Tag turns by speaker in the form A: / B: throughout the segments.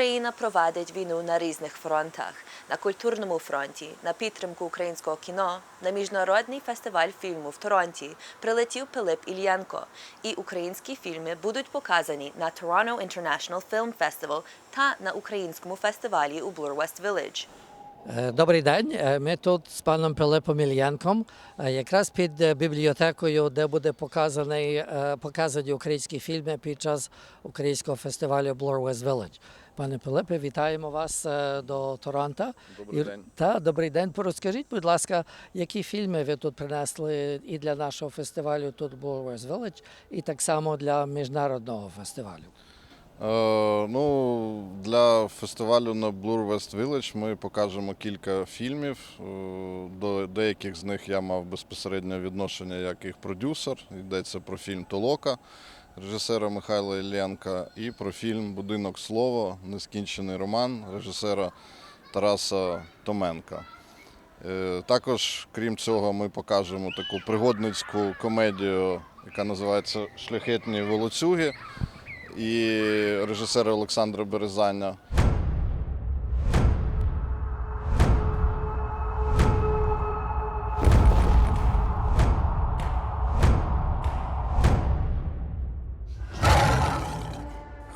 A: Україна провадить війну на різних фронтах: на культурному фронті, на підтримку українського кіно, на міжнародний фестиваль фільму в Торонті прилетів Пилип Ільянко. І українські фільми будуть показані на Toronto International Film Festival та на українському фестивалі у Bloor West Village.
B: Е, Добрий день. Е, Ми тут з паном Пилипом Ільянком, е, якраз під бібліотекою, де буде показаний, показані українські фільми під час українського фестивалю Bloor West Village. Пане Пилипе, вітаємо вас е, до Торонто.
C: Добрий день.
B: Та, добрий день. Розкажіть, будь ласка, які фільми ви тут принесли і для нашого фестивалю тут Bloor Village, і так само для міжнародного фестивалю.
C: Е, ну, для фестивалю на Blur West Village ми покажемо кілька фільмів. Е, До деяких з них я мав безпосереднє відношення як їх продюсер. Йдеться про фільм Толока режисера Михайла Іллєнка і про фільм Будинок слово, нескінчений роман режисера Тараса Томенка. Е, Також, крім цього, ми покажемо таку пригодницьку комедію, яка називається Шляхетні волоцюги і режисера Олександра Березаня.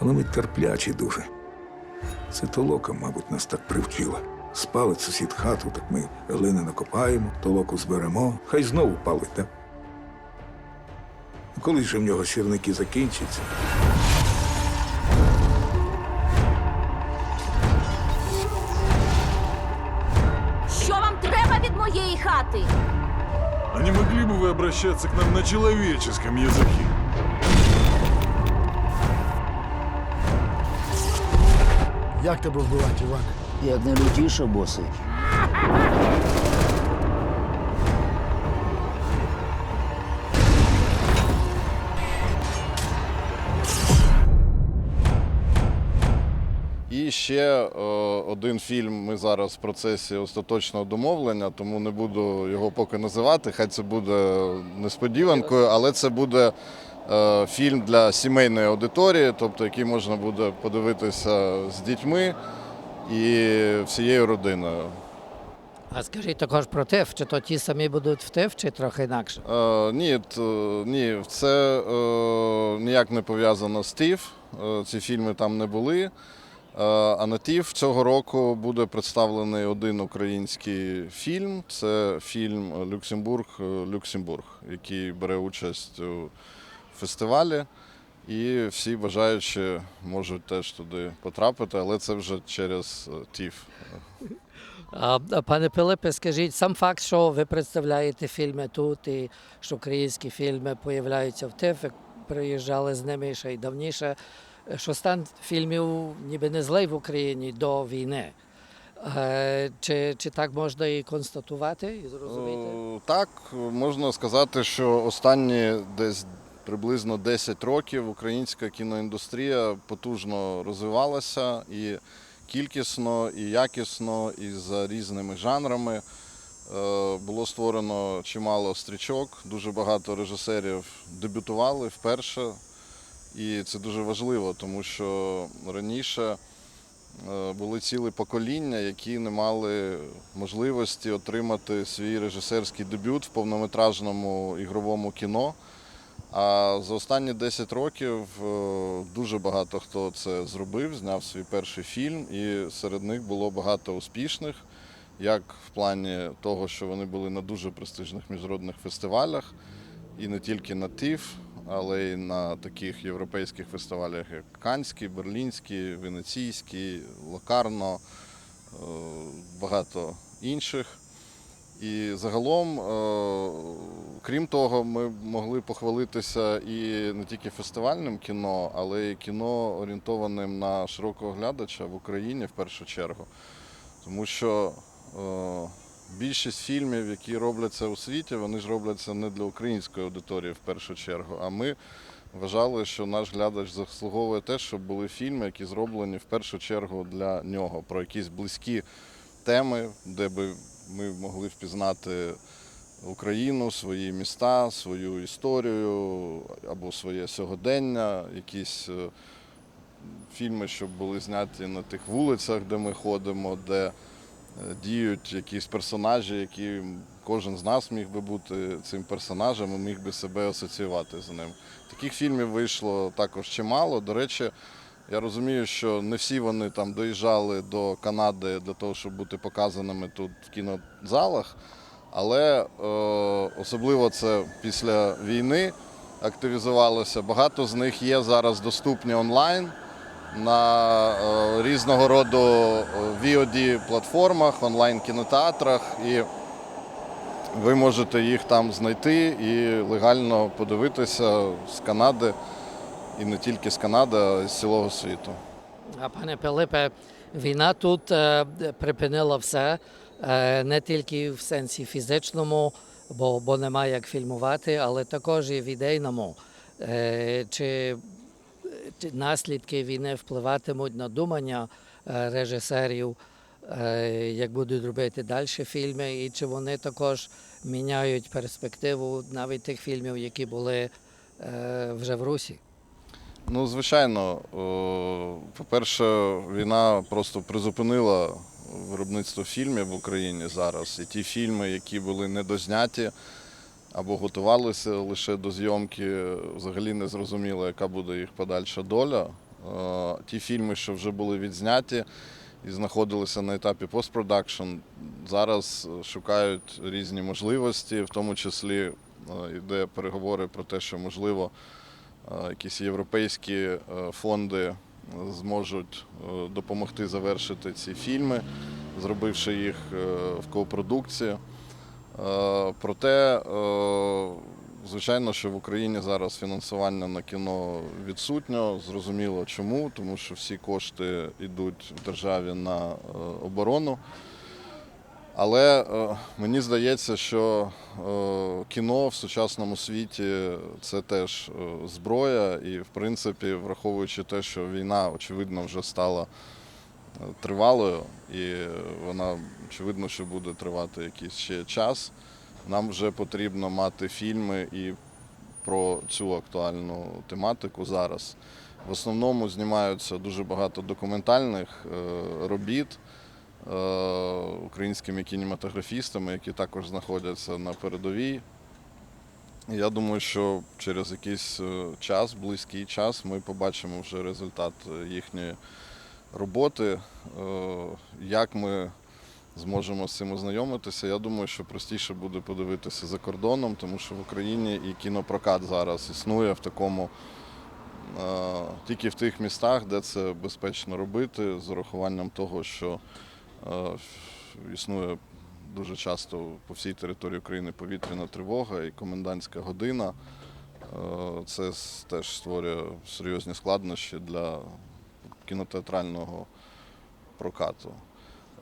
D: Але ми терплячі дуже. Це толока, мабуть, нас так привчила. Спалить сусід хату, так ми глини накопаємо, толоку зберемо, хай знову палить, так? Коли ж в нього сірники закінчаться,
E: Що вам треба від моєї хати?
F: А не могли бы вы обращаться к нам на человеческом языке?
G: Як тебе вбивати, Іван?
H: Як не лютіше, босий.
C: І ще е, один фільм. Ми зараз в процесі остаточного домовлення, тому не буду його поки називати. Хай це буде несподіванкою, але це буде фільм для сімейної аудиторії, тобто який можна буде подивитися з дітьми і всією родиною.
B: А скажіть також про ТИФ, чи то ті самі будуть в ТИФ, чи трохи інакше?
C: Е, ні, ні, це е, ніяк не пов'язано з ТІФ. Е, ці фільми там не були. Е, а на ТІФ цього року буде представлений один український фільм. Це фільм Люксембург Люксембург, який бере участь у фестивалі. І всі бажаючі можуть теж туди потрапити, але це вже через е, ТІФ.
B: А, Пане Пилипе, скажіть, сам факт, що ви представляєте фільми тут, і що українські фільми появляються в ТИФ, приїжджали з ними ще й давніше, що стан фільмів ніби не злий в Україні до війни. Е, Чи, чи так можна і констатувати і зрозуміти?
C: Е, Так, можна сказати, що останні десь приблизно 10 років українська кіноіндустрія потужно розвивалася і кількісно, і якісно, і за різними жанрами. Е, Було створено чимало стрічок, дуже багато режисерів дебютували вперше. І це дуже важливо, тому що раніше Е, були цілі покоління, які не мали можливості отримати свій режисерський дебют в повнометражному ігровому кіно. А за останні 10 років е, дуже багато хто це зробив, зняв свій перший фільм, і серед них було багато успішних, як в плані того, що вони були на дуже престижних міжнародних фестивалях, і не тільки на ТІФ, але й на таких європейських фестивалях, як Канський, Берлінський, Венеційський, Локарно, е, багато інших. І загалом, е, крім того, ми могли похвалитися і не тільки фестивальним кіно, але й кіно орієнтованим на широкого глядача в Україні в першу чергу. Тому що е, більшість фільмів, які робляться у світі, вони ж робляться не для української аудиторії в першу чергу. А ми вважали, що наш глядач заслуговує те, щоб були фільми, які зроблені в першу чергу для нього, про якісь близькі теми, де би ми могли впізнати Україну, свої міста, свою історію або своє сьогодення, якісь е, фільми, щоб були зняті на тих вулицях, де ми ходимо, де е, діють якісь персонажі, які кожен з нас міг би бути цим персонажем і міг би себе асоціювати з ним. Таких фільмів вийшло також чимало. До речі, я розумію, що не всі вони там доїжджали до Канади для того, щоб бути показаними тут в кінозалах. Але е, особливо це після війни активізувалося. Багато з них є зараз доступні онлайн на е, різного роду VOD-платформах, онлайн-кінотеатрах. І ви можете їх там знайти і легально подивитися з Канади, і не тільки з Канади, а з цілого світу.
B: А пане Пилипе, війна тут е, припинила все, е, не тільки в сенсі фізичному, бо, бо немає як фільмувати, але також і в ідейному. Е, Чи, чи наслідки війни впливатимуть на думання е, режисерів, е, як будуть робити далі фільми, і чи вони також міняють перспективу навіть тих фільмів, які були е, вже в Русі?
C: Ну, звичайно, по-перше, війна просто призупинила виробництво фільмів в Україні зараз. І ті фільми, які були недозняті або готувалися лише до зйомки, взагалі не зрозуміло, яка буде їх подальша доля. Е, Ті фільми, що вже були відзняті і знаходилися на етапі постпродакшн, зараз шукають різні можливості, в тому числі е, йде переговори про те, що можливо е, якісь європейські е, фонди зможуть е, допомогти завершити ці фільми, зробивши їх е, в копродукції. Е, Проте, е, звичайно, що в Україні зараз фінансування на кіно відсутньо. Зрозуміло чому, тому що всі кошти йдуть в державі на е, оборону. Але е, мені здається, що е, кіно в сучасному світі це теж е, зброя, і, в принципі, враховуючи те, що війна, очевидно, вже стала е, тривалою, і вона, очевидно, що буде тривати якийсь ще час. Нам вже потрібно мати фільми і про цю актуальну тематику зараз. В основному знімаються дуже багато документальних е, робіт українськими кінематографістами, які також знаходяться на передовій. Я думаю, що через якийсь е, час, близький час, ми побачимо вже результат е, їхньої роботи. Е, Як ми зможемо з цим ознайомитися, я думаю, що простіше буде подивитися за кордоном, тому що в Україні і кінопрокат зараз існує в такому е, тільки в тих містах, де це безпечно робити, з урахуванням того, що е, існує дуже часто по всій території України повітряна тривога і комендантська година. Е, Це теж створює серйозні складнощі для кінотеатрального прокату.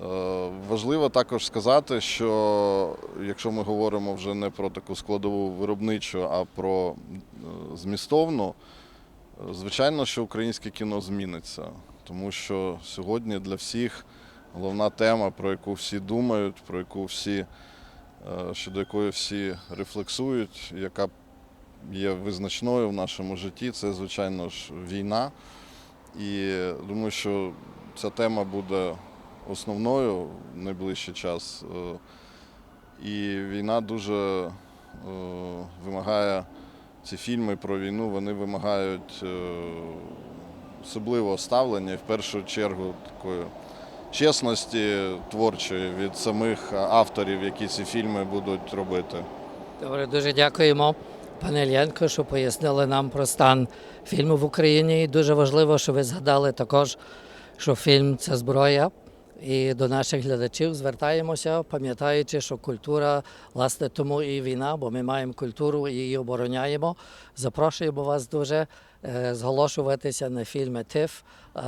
C: Е, Важливо також сказати, що якщо ми говоримо вже не про таку складову виробничу, а про е, змістовну, е, звичайно, що українське кіно зміниться, тому що сьогодні для всіх головна тема, про яку всі думають, про яку всі, е, щодо якої всі рефлексують, яка є визначною в нашому житті, це, звичайно ж, війна. І думаю, що ця тема буде основною в найближчий час. Е, І війна дуже е, вимагає ці фільми про війну, вони вимагають особливого ставлення і в першу чергу такої чесності творчої від самих авторів, які ці фільми будуть робити.
B: Добре, дуже дякуємо, пане Ільянко, що пояснили нам про стан фільму в Україні. І дуже важливо, що ви згадали також, що фільм це зброя. І до наших глядачів звертаємося, пам'ятаючи, що культура, власне, тому і війна, бо ми маємо культуру і її обороняємо. Запрошуємо вас дуже зголошуватися на фільми ТИФ, е,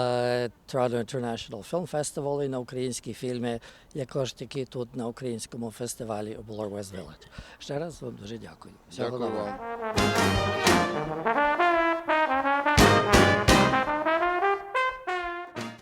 B: Toronto International Film Festival і на українські фільми, якож такі тут на українському фестивалі у West Village. Ще раз вам дуже дякую. Всього доброго.